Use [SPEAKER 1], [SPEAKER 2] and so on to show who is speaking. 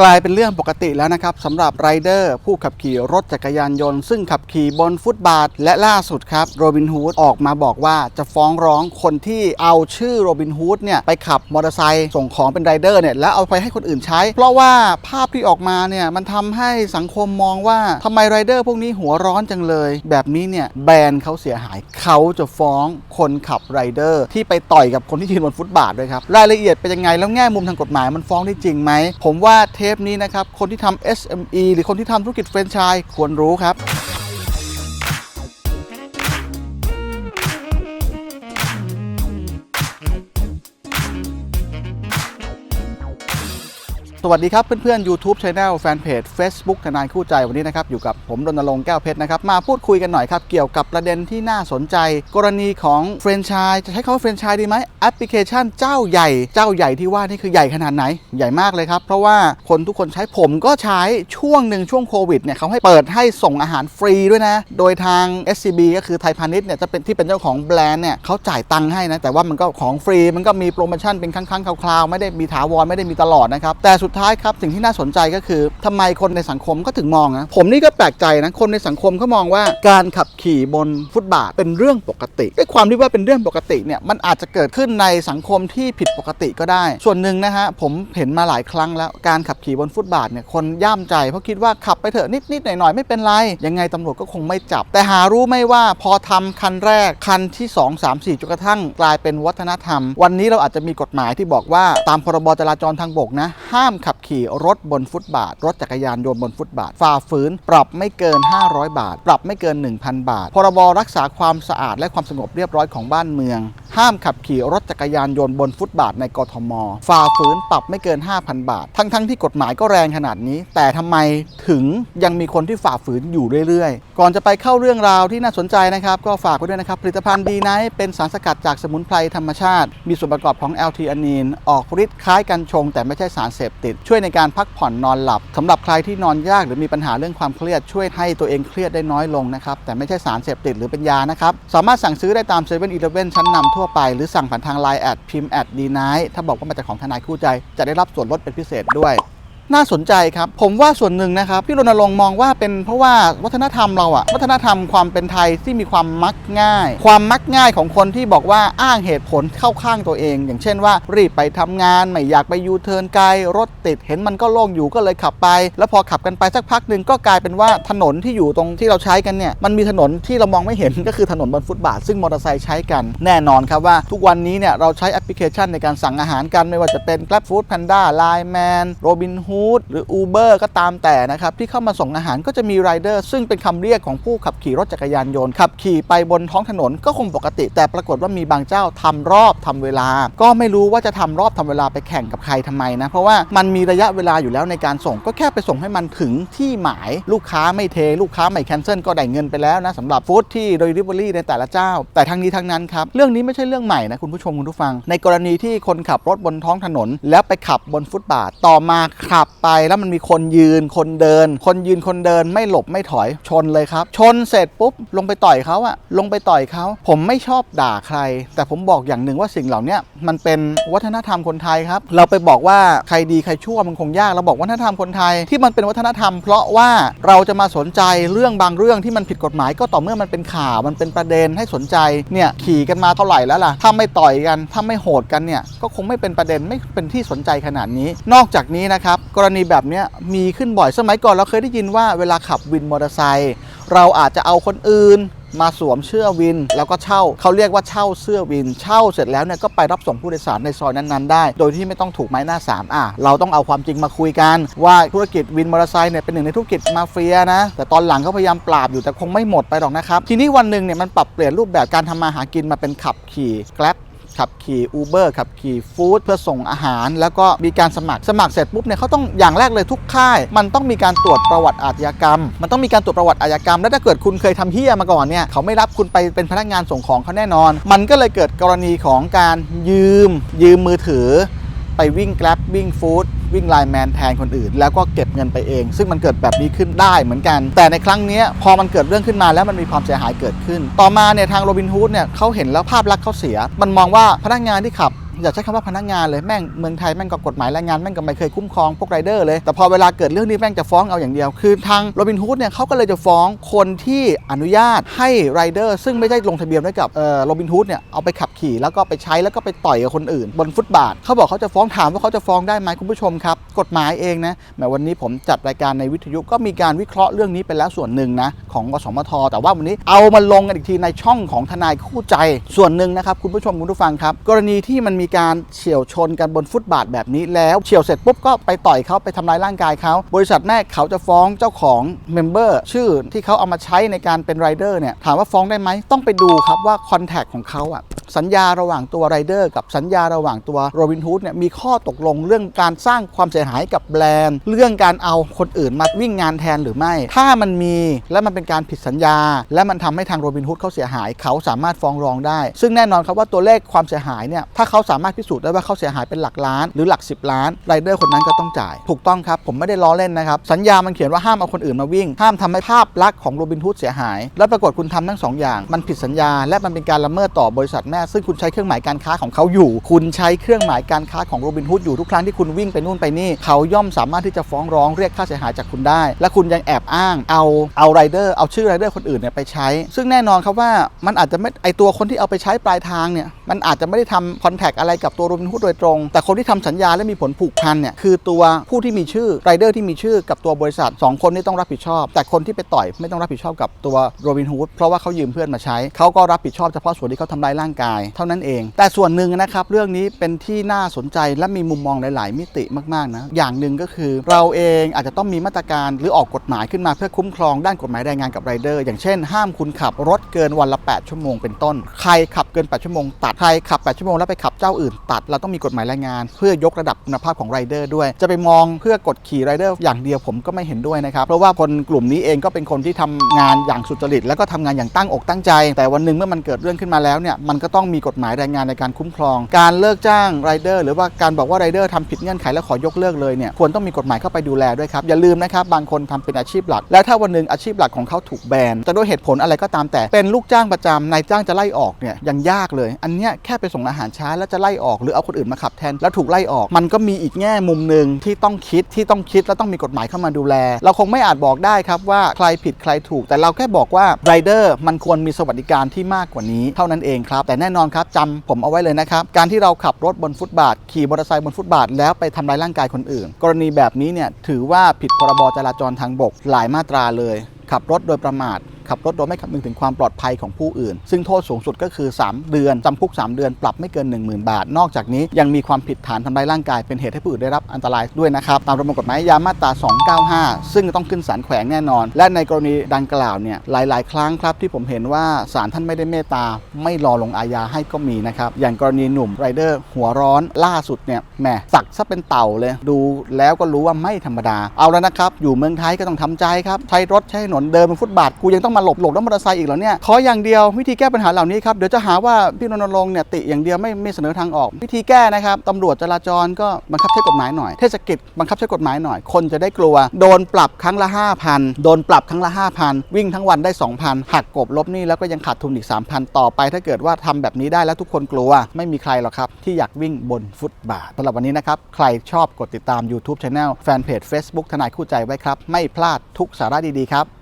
[SPEAKER 1] กลายเป็นเรื่องปกติแล้วนะครับสำหรับไรเดอร์ผู้ขับขี่รถจักรยานยนต์ ซึ่งขับขี่บนฟุตบาท และล่าสุดครับโรบินฮูดออกมาบอกว่าจะฟ้องร้องคนที่เอาชื่อโรบินฮูดเนี่ยไปขับมอเตอร์ไซค์ส่งของเป็นไรเดอร์เนี่ยแล้วเอาไปให้คนอื่นใช้ เพราะว่าภาพที่ออกมาเนี่ยมันทำให้สังคมมองว่าทำไมไรเดอร์พวกนี้หัวร้อนจังเลย แบบนี้เนี่ยแบรนด์เขาเสียหายเขาจะฟ้องคนขับไรเดอร์ที่ไปต่อยกับคนที่ยืนบนฟุตบาทด้วยครับรายละเอียดเป็นยังไงแล้วแง่มุมทางกฎหมายมันฟ้องได้จริงไหมผมว่าเททปนี้นะครับ คนที่ทำ SME หรือคนที่ทำธุรกิจแฟรนไชส์ควรรู้ครับ สวัสดีครับเพื่อนๆ YouTube Channel แฟนเพจ Facebook ทนายคู่ใจวันนี้นะครับอยู่กับผมรณรงค์แก้วเพชรนะครับมาพูดคุยกันหน่อยครับเกี่ยวกับประเด็นที่น่าสนใจ กรณีของแฟรนไชส์จะใช้คำว่าแฟรนไชส์ดีไหมแอปพลิเคชันเจ้าใหญ่ เจ้าใหญ่ที่ว่านี่คือใหญ่ขนาดไหนใหญ่มากเลยครับ เพราะว่าคนทุกคนใช้ผมก็ใช้ช่วงหนึ่งช่วงโควิดเนี่ยเขาให้เปิดให้ส่งอาหารฟรีด้วยนะ โดยทาง SCB ก็คือไทยพาณิชย์เนี่ยจะเป็นที่เป็นเจ้าของแบรนด์เนี่ยเขาจ่ายตังค์ให้นะแต่ว่ามันก็ของฟรีมันก็มีโปรโมชั่นเป็นครั้งๆคราวๆไม่ได้มีถาวรไม่ได้มีตลอดนะครับแต่สุดท้ายครับสิ่งที่น่าสนใจก็คือทำไมคนในสังคมก็ถึงมองนะผมนี่ก็แปลกใจนะคนในสังคมเขามองว่าการขับขี่บนฟุตบาทเป็นเรื่องปกติด้วยความที่ว่าเป็นเรื่องปกติเนี่ยมันอาจจะเกิดขึ้นในสังคมที่ผิดปกติก็ได้ ส่วนหนึ่งนะฮะผมเห็นมาหลายครั้งแล้วการขับขี่บนฟุตบาทเนี่ยคนย่ามใจเพราะคิดว่าขับไปเถอะนิดๆหน่อยๆไม่เป็นไร ยังไงตำรวจก็คงไม่จับ แต่หารู้ไม่ว่าพอทำคันแรกคันที่ 2 3 4จนกระทั่งกลายเป็นวัฒนธรรม วันนี้เราอาจจะมีกฎหมายที่บอกว่าตามพรบจราจรทางบกนะห้ามขับขี่รถบนฟุตบาท รถจักรยานยนต์บนฟุตบาท ฝ่าฝืน ปรับไม่เกิน 500 บาท ปรับไม่เกิน 1,000 บาท พรบรักษาความสะอาดและความสงบเรียบร้อยของบ้านเมือง ห้ามขับขี่รถจักรยานยนต์บนฟุตบาทในกทม ฝ่าฝืนปรับไม่เกิน 5,000 บาท ทั้งๆที่กฎหมายก็แรงขนาดนี้ แต่ทำไมถึงยังมีคนที่ฝ่าฝืนอยู่เรื่อยๆ ก่อนจะไปเข้าเรื่องราวที่น่าสนใจนะครับ ก็ฝากไว้ด้วยนะครับ ผลิตภัณฑ์ดีไนท์เป็นสารสกัดจากสมุนไพรธรรมชาติ มีส่วนประกอบของ l t อ n i n ออกฤทธิ์คล้ายกัญชง แต่ไม่ใช่สารเสพติดช่วยในการพักผ่อนนอนหลับสำหรับใครที่นอนยากหรือมีปัญหาเรื่องความเครียดช่วยให้ตัวเองเครียดได้น้อยลงนะครับแต่ไม่ใช่สารเสพติดหรือเป็นยานะครับสามารถสั่งซื้อได้ตามเซเว่นอีทเว้นชั้นนำทั่วไปหรือสั่งผ่านทาง Line แอดพิมพ์แอดดีไนถ้าบอกว่ามาจากของทนายคู่ใจ จะได้รับส่วนลดเป็นพิเศษด้วย น่าสนใจครับ ผมว่าส่วนหนึ่งนะครับพี่รณรงค์มองว่าเป็นเพราะว่าวัฒนธรรมเราอะวัฒนธรรมความเป็นไทยที่มีความมักง่าย ความมักง่ายของคนที่บอกว่าอ้างเหตุผลเข้าข้างตัวเอง อย่างเช่นว่ารีบไปทำงานไม่อยากไปยูเทิร์นไกลรถติดเห็นมันก็โล่งอยู่ก็เลยขับไป แล้วพอขับกันไปสักพักหนึ่งก็กลายเป็นว่าถนนที่อยู่ตรงที่เราใช้กันเนี่ยมันมีถนนที่เรามองไม่เห็นก็คือถนนบนฟุตบาท ซึ่งมอเตอร์ไซค์ใช้กันแน่นอนครับว่า ทุกวันนี้เนี่ยเราใช้แอปพลิเคชันในการสั่งอาหารกันไม่ว่าจะเป็น Grab Food Panda Line Man Robin Hood หรือ Uber ก็ตามแต่นะครับที่เข้ามาส่งอาหารก็จะมีไรเดอร์ซึ่งเป็นคำเรียกของผู้ขับขี่รถจักรยานยนต์ขับขี่ไปบนท้องถนนก็คงปกติ แต่ปรากฏว่ามีบางเจ้าทำรอบทำเวลา ก็ไม่รู้ว่าจะทำรอบทำเวลาไปแข่งกับใครทำไมนะ เพราะว่ามันมีระยะเวลาอยู่แล้วในการส่งก็แค่ไปส่งให้มันถึงที่หมายลูกค้าไม่เท ลูกค้าไม่แคนเซิลก็ได้เงินไปแล้วนะสำหรับฟู้ดที่โดยริเวอรี่ในแต่ละเจ้า แต่ทั้งนี้ทั้งนั้นครับเรื่องนี้ไม่ใช่เรื่องใหม่นะคุณผู้ชมคุณผู้ฟัง ในกรณีที่คนขับรถบนท้องถนน แล้วไปขับบนฟุตบาทต่อมาขับไปแล้วมันมีคนยืนคนเดิน คนยืนคนเดินไม่หลบไม่ถอยชนเลยครับ ชนเสร็จปุ๊บลงไปต่อยเขาอะลงไปต่อยเขาผมไม่ชอบด่าใคร แต่ผมบอกอย่างหนึ่งว่าสิ่งเหล่านี้มันเป็นวัฒนธรรมคนไทยครับ เราไปบอกว่าใครดีใครชั่วมันคงยากเราบอกวัฒนธรรมคนไทยที่มันเป็นวัฒนธรรม เพราะว่าเราจะมาสนใจเรื่องบางเรื่องที่มันผิดกฎหมาย ก็ต่อเมื่อมันเป็นข่าวมันเป็นประเด็นให้สนใจเนี่ยขี่กันมาเท่าไหร่แล้วล่ะถ้าไม่ต่อยกันถ้าไม่โหดกันเนี่ยก็คงไม่เป็นประเด็นไม่เป็นที่สนใจขนาดนี้ นอกจากนี้นะครับกรณีแบบนี้มีขึ้นบ่อยสมัยก่อนเราเคยได้ยินว่าเวลาขับวินมอเตอร์ไซค์เราอาจจะเอาคนอื่นมาสวมเสื้อวิน แล้วก็เช่าเขาเรียกว่าเช่าเสื้อวิน เช่าเสร็จแล้วเนี่ยก็ไปรับส่งผู้โดยสารในซอยนั้นๆได้ โดยที่ไม่ต้องถูกไม้หน้าสามอะ เราต้องเอาความจริงมาคุยกัน ว่าธุรกิจวินมอเตอร์ไซค์เนี่ยเป็นหนึ่งในธุรกิจมาเฟียนะ แต่ตอนหลังเขาพยายามปราบอยู่แต่คงไม่หมดไปหรอกนะครับ ทีนี้วันหนึ่งเนี่ยมันปรับเปลี่ยนรูปแบบการทำมาหากินมาเป็นขับขี่แกร็บ ขับขี่อูเบอร์ขับขี่ฟู้ดเพื่อส่งอาหาร แล้วก็มีการสมัครสมัครเสร็จปุ๊บเนี่ยเขาต้องอย่างแรกเลยทุกค่าย มันต้องมีการตรวจประวัติอาชญากรรม มันต้องมีการตรวจประวัติอาชญากรรม แล้วถ้าเกิดคุณเคยทำเฮี้ยมาก่อนเนี่ยเขาไม่รับคุณไปเป็นพนักงานส่งของเขาแน่นอน มันก็เลยเกิดกรณีของการยืม ยืมมือถือ ไปวิ่งแกลบวิ่งฟู้ด วิ่งไลน์แมนแทนคนอื่น แล้วก็เก็บเงินไปเอง ซึ่งมันเกิดแบบนี้ขึ้นได้เหมือนกัน แต่ในครั้งนี้พอมันเกิดเรื่องขึ้นมาแล้วมันมีความเสียหายเกิดขึ้น ต่อมาเนี่ยทางโรบินฮูดเนี่ยเขาเห็นแล้วภาพลักษณ์เขาเสีย มันมองว่าพนักงานที่ขับ อย่าใช้คำว่าพนักงานเลยแม่งเมืองไทยแม่งก็กฎหมายแรงงานแม่งก็ไม่เคยคุ้มครองพวกไรเดอร์เลยแต่พอเวลาเกิดเรื่องนี้แม่งจะฟ้องเอาอย่างเดียว คือทางโรบินฮูดเนี่ยเขาก็เลยจะฟ้องคนที่อนุญาตให้ไรเดอร์ซึ่งไม่ได้ลงทะเบียนไว้กับเอ่อโรบินฮูดเนี่ยเอาไปขับขี่แล้วก็ไปใช้แล้วก็ไปต่อยกับคนอื่น บนฟุตบาทเขาบอกเขาจะฟ้องถามว่าเขาจะฟ้องได้ไหมคุณผู้ชมครับกฎหมายเองนะแหมวันนี้ผมจัดรายการในวิทยุก็มีการวิเคราะห์เรื่องนี้ไปแล้วส่วนหนึ่งนะของกสมท แต่ว่าวันนี้เอามาลงกันอีกทีในช่องของทนายคู่ใจส่วนหนึ่งนะครับคุณผู้ชมคุณผู้ฟังครับ กรณีที่มันมีการเฉียวชนกันบนฟุตบาทแบบนี้แล้วเฉียวเสร็จปุ๊บก็ไปต่อยเขาไปทำร้ายร่างกายเขา บริษัทแม่เขาจะฟ้องเจ้าของเมมเบอร์ชื่อที่เขาเอามาใช้ในการเป็นไรเดอร์เนี่ยถามว่าฟ้องได้ไหมต้องไปดูครับว่าคอนแทคของเขาอะ สัญญาระหว่างตัวไรเดอร์กับสัญญาระหว่างตัวโรบินฮูดเนี่ยมีข้อตกลงเรื่องการสร้างความเสียหายกับแบรนด์ เรื่องการเอาคนอื่นมาวิ่งงานแทนหรือไม่ ถ้ามันมีและมันเป็นการผิดสัญญา และมันทำให้ทางโรบินฮูดเขาเสียหายเขาสามารถฟ้องร้องได้ ซึ่งแน่นอนครับว่าตัวเลขความเสียหายเนี่ยถ้าเขาสามารถพิสูจน์ได้ว่าเขาเสียหายเป็นหลักล้าน หรือหลัก 10 ล้านไรเดอร์คนนั้นก็ต้องจ่าย ถูกต้องครับผมไม่ได้ล้อเล่นนะครับสัญญามันเขียนว่าห้ามเอาคนอื่นมาวิ่ง ห้ามทำให้ภาพลักษณ์ของโรบินฮูดเสียหาย แล้วปรากฏคุณทำทั้งสออย่างมันผิดสัญญา และมันเป็นการละเมิดต่อบริษัทแม่ซึ่งคุณใช้เครื่องหมายการค้าของเขาอยู่ คุณใช้เครื่องหมายการค้าของโรบินฮูดอยู่ทุกครั้งที่คุณวิ่งไปนู่นไปนี่เขาย่อมสามารถที่จะฟ้องร้องเรียกค่าเสียหายจากคุณได้ และคุณยังแอบอ้างเอาเอาไรเดอร์เอาชื่อไรเดอร์คนอื่นเนี่ยไปใช้ ซึ่งแน่นอนครับว่ามันอาจจะไม่ไอตัวคนที่เอาไปใช้ปลายทางเนี่ยมันอาจจะไม่ได้ทำคอนแทคอะไรกับตัวโรบินฮูดโดยตรง แต่คนที่ทำสัญญาและมีผลผูกพันเนี่ยคือตัวผู้ที่มีชื่อไรเดอร์ที่มีชื่อกับตัวบริษัทสองคนนี่ต้องรับผิดชอบ แต่คนที่ไปต่อยไม่ต้องรับผิดชอบกับตัวโรบินฮูดเพราะว่าเขายืมเพื่อนมาใช้เขาก็รับผิดชอบเฉพาะส่วนที่เขาทำร้ายร่างกายเท่านั้นเอง แต่ส่วนหนึ่งนะครับเรื่องนี้เป็นที่น่าสนใจและมีมุมมองหลาย ๆ มิติมาก ๆ นะ อย่างหนึ่งก็คือ เราเองอาจจะต้องมีมาตรการหรือออกกฎหมายขึ้นมาเพื่อคุ้มครองด้านกฎหมายแรงงานกับไรเดอร์ อย่างเช่น ห้ามคุณขับรถเกินวันละ 8 ชั่วโมงเป็นต้น ใครขับเกิน 8 ชั่วโมงตัด ใครขับ 8 ชั่วโมงแล้วไปขับเจ้าอื่น ตัด เราต้องมีกฎหมายแรงงาน เพื่อยกระดับคุณภาพของไรเดอร์ด้วย จะไปมองเพื่อกดขี่ไรเดอร์อย่างเดียวผมก็ไม่เห็นด้วยนะครับ เพราะว่าคนกลุ่มนี้เองก็เป็นคนที่ทำงานอย่างสุจริต แล้วก็ทำงานอย่างตั้งอกตั้งใจ แต่วันหนึ่งเมื่อมันเกิดเรื่องขึ้นมาแล้วเนี่ยมันก็ต้องมีกฎหมายแรงงานในการคุ้มครอง การเลิกจ้างไรเดอร์หรือว่าการบอกว่าไรเดอร์ทำผิดเงื่อนไขแล้วขอยกเลิกเลยเนี่ยควรต้องมีกฎหมายเข้าไปดูแลด้วยครับอย่าลืมนะครับบางคนทำเป็นอาชีพหลัก และถ้าวันหนึ่งอาชีพหลักของเขาถูกแบนจะด้วยเหตุผลอะไรก็ตามแต่เป็นลูกจ้างประจำนายจ้างจะไล่ออกเนี่ยยังยากเลย อันเนี้ยแค่ไปส่งอาหารช้าแล้วจะไล่ออกหรือเอาคนอื่นมาขับแทนแล้วถูกไล่ออก มันก็มีอีกแง่มุมหนึ่งที่ต้องคิดที่ต้องคิดและต้องมีกฎหมายเข้ามาดูแล เราคงไม่อาจบอกได้ครับว่าใครผิดใครถูก แต่เราแค่บอกว่าไรเดอร์มันควรมีสวัสดิการที่มากกว่านี้เท่านั้นเองครับแต่แน่นอนครับจำผมเอาไว้เลยนะครับ การที่เราขับรถบนฟุตบาท ขี่มอเตอร์ไซค์บนฟุตบาท แล้วไปทำร้ายร่างกายคนอื่น กรณีแบบนี้เนี่ยถือว่าผิดพรบจราจรทางบกหลายมาตราเลย ขับรถโดยประมาท ขับรถโดยไม่คำนึงถึงความปลอดภัยของผู้อื่น ซึ่งโทษสูงสุดก็คือ 3 เดือนจำคุก 3 เดือนปรับไม่เกิน 10,000 บาท นอกจากนี้ยังมีความผิดฐานทำร้ายร่างกายเป็นเหตุให้ผู้อื่นได้รับอันตรายด้วยนะครับตามประมวลกฎหมายยามาตรา 295 ซึ่งต้องขึ้นศาลแขวงแน่นอน และในกรณีดังกล่าวเนี่ยหลาย ๆ ครั้งครับที่ผมเห็นว่าศาลท่านไม่ได้เมตตาไม่รอลงอาญาให้ก็มีนะครับอย่างกรณีหนุ่มไรเดอร์หัวร้อนล่าสุดเนี่ยแหมสักซะเป็นเต่าเลย ดูแล้วก็รู้ว่าไม่ธรรมดา เอาแล้วนะครับ อยู่เมืองไทยก็ต้องทำใจครับใช้รถใช้ถนนเดินบนฟุตบาทกูยังต้องมาหลบหลบรถมอเตอร์ไซค์อีกเหรอเนี่ยขออย่างเดียววิธีแก้ปัญหาเหล่านี้ครับเดี๋ยวจะหาว่าพี่รณรงค์เนี่ยติอย่างเดียวไม่ไม่เสนอทางออก วิธีแก้นะครับตำรวจจราจรก็บังคับใช้กฎหมายหน่อยเทศกิจบังคับใช้กฎหมายหน่อย คนจะได้กลัว โดนปรับครั้งละ 5,000 โดนปรับครั้งละ 5,000 วิ่งทั้งวันได้ 2,000 หักกบลบนี่แล้วก็ยังขาดทุนอีก 3,000 ต่อไป ถ้าเกิดว่าทำแบบนี้ได้แล้วทุกคนกลัวไม่มีใครหรอกครับที่อยากวิ่งบนฟุตบาทสำหรับวันนี้นะครับใครชอบกดติดตาม YouTube Channel แฟนเพจ Facebook ทนายคู่ใจไว้ครับ ไม่พลาดทุกสาระดี ๆ ครับ